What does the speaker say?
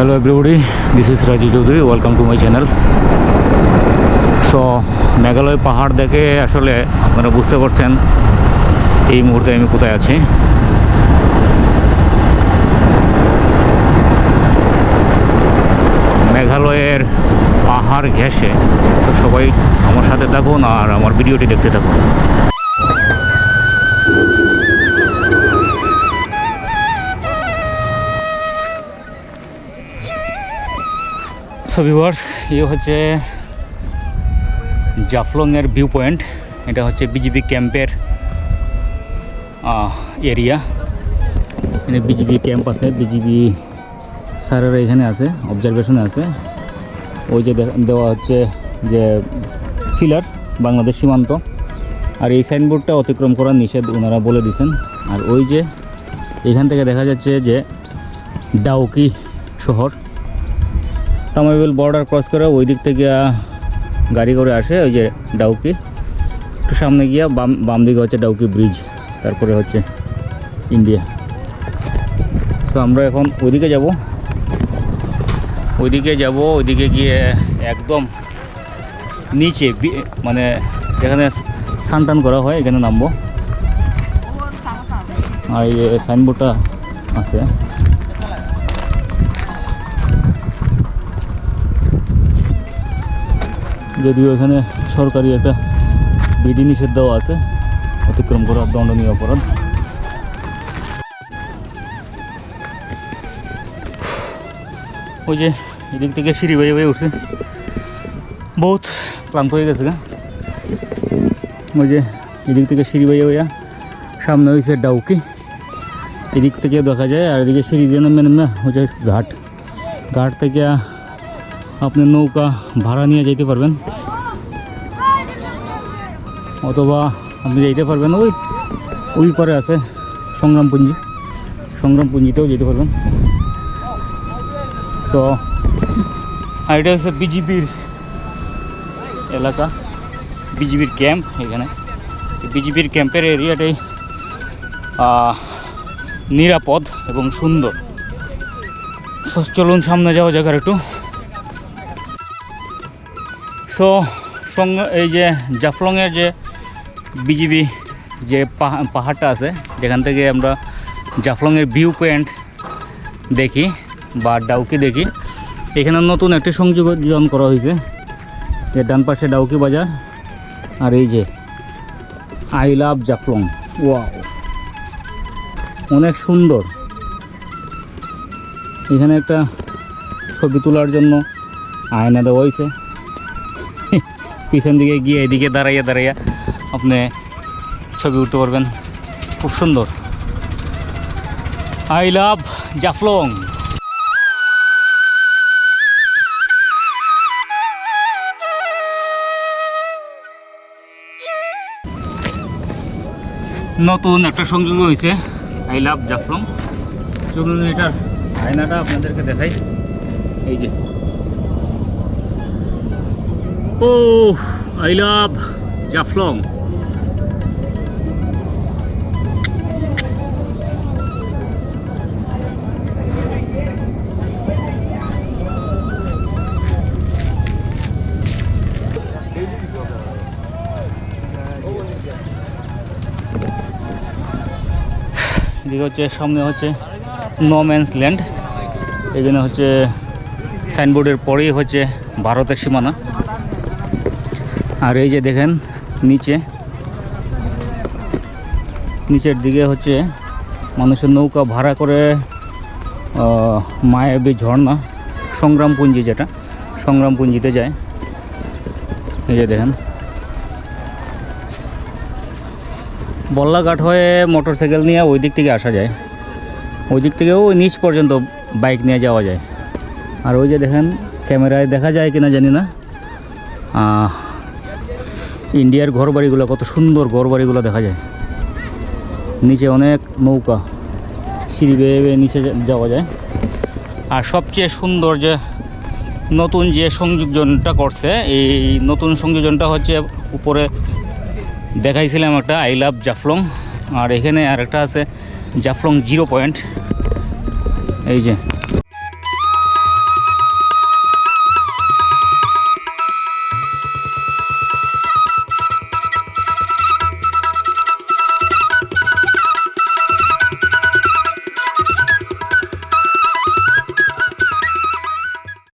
hello, everybody. This is Raju Chaudhary. Welcome to my channel. So Meghalaya পাহাড় দেখে আসলে আপনারা বুঝতে পারছেন এই মুহূর্তে আমি কোথায় আছি। মেঘালয়ের পাহাড় ঘেঁষে তো সবাই আমার সাথে থাকুন আর আমার ভিডিওটি দেখতে থাকুন। সো ভিউয়ার্স ইয়ে হচ্ছে জাফলংয়ের ভিউ পয়েন্ট এটা হচ্ছে বিজিবি ক্যাম্পের এরিয়া এখানে বিজিবি ক্যাম্প আছে। বিজিবি স্যারেরা এখানে আছে অবজারভেশনে আছে। ওই যে দেওয়া হচ্ছে যে ফিলার বাংলাদেশ সীমান্ত। আর এই সাইনবোর্ডটা অতিক্রম করার নিষেধ ওনারা বলে দিয়েছেন। আর ওই যে এখান থেকে দেখা যাচ্ছে যে ডাউকি শহর। তামাইবেল বর্ডার ক্রস করে ওই দিক থেকে গাড়ি করে আসে ওই যে ডাউকি। একটু সামনে গিয়া বাম বাম দিকে হচ্ছে ডাউকি ব্রিজ তারপরে হচ্ছে ইন্ডিয়া সো আমরা এখন ওইদিকে যাব। ওইদিকে যাব, ওইদিকে গিয়ে একদম নিচে মানে যেখানে স্নান টান করা হয়, এখানে নামবো। আর এই সাইনবোর্ডটা আছে। যদিও এখানে সরকারি একটা বিধি নিষেধ দেওয়া আছে, অতিক্রম করা দণ্ডনীয় অপরাধ। ওই যে এদিক থেকে সিঁড়ি বেয়ে বেয়ে উঠছে। বহুত ক্লান্ত হয়ে গেছে গা। ওই যে এদিক থেকে সিঁড়ি বেয়ে বেয়া সামনে হয়েছে ডাউকি। এদিক থেকে দেখা যায়, আর এদিকে সিঁড়ি দিয়ে নামে নামে হচ্ছে ঘাট। ঘাট থেকে আপনি নৌকা ভাড়া নিয়ে যেতে পারবেন। অথবা আপনি যেতে পারবেন ওই ওই পারে আছে সংগ্রামপুঞ্জি। সংগ্রামপুঞ্জিতেও যেতে পারবেন। সো আর এটা হচ্ছে বিজিবির এলাকা, বিজিবির ক্যাম্প এখানে। বিজিবির ক্যাম্পের এরিয়াটাই নিরাপদ এবং সুন্দর। চলুন সামনে যাওয়া আর একটু। সো এই যে জাফলংয়ের যে বিজিবি যে পাহা- পাহাড়টা আছে, যেখান থেকে আমরা জাফলংয়ের ভিউ পয়েন্ট দেখি বা ডাউকি দেখি, এখানে নতুন একটি সংযোজন করা হয়েছে। যে ডান পাশে ডাউকি বাজার আর এই যে আই লাভ জাফলং। ওয়াও, অনেক সুন্দর। এখানে একটা ছবি তোলার জন্য আয়না দেওয়া হয়েছে। পিছন দিকে গিয়ে এদিকে দাঁড়াইয়া দাঁড়াইয়া আপনি ছবি উঠতে পারবেন। খুব সুন্দর। I love Jaflong. নতুন একটা সংযোগ হয়েছে। I love Jaflong. চলুন এটার আয়নাটা আপনাদেরকে দেখাই। এই যে। ও আই লাভ জাফলং এদিকে হচ্ছে, সামনে হচ্ছে নো ম্যানস ল্যান্ড এখানে হচ্ছে সাইনবোর্ডের পরেই হচ্ছে ভারতের সীমানা। আর এই যে দেখেন, নিচে। নিচের দিকে হচ্ছে মানুষের নৌকা ভাড়া করে মায়াবী ঝর্ণা, সংগ্রামপুঞ্জি যেটা, সংগ্রামপুঞ্জিতে যায়। এই যে দেখেন। বল্লাঘাট হয়ে মোটর সাইকেল নিয়ে ওই দিক থেকে আসা যায়। ওই দিক থেকেও নিচ পর্যন্ত বাইক নিয়ে যাওয়া যায়। আর ওই যে দেখেন, ক্যামেরায় দেখা যায় কিনা জানি না। ইন্ডিয়ার ঘরবাড়িগুলো, কত সুন্দর ঘরবাড়িগুলো দেখা যায়। নিচে অনেক নৌকা, সিঁড়ি বেয়ে বেয়ে নিচে যাওয়া যায়। আর সবচেয়ে সুন্দর যে নতুন যে সংযোজনটা করছে, এই নতুন সংযোজনটা হচ্ছে উপরে দেখাইছিলাম একটা আই লাভ জাফলং আর এখানে আরেকটা আছে জাফলং জিরো পয়েন্ট এই যে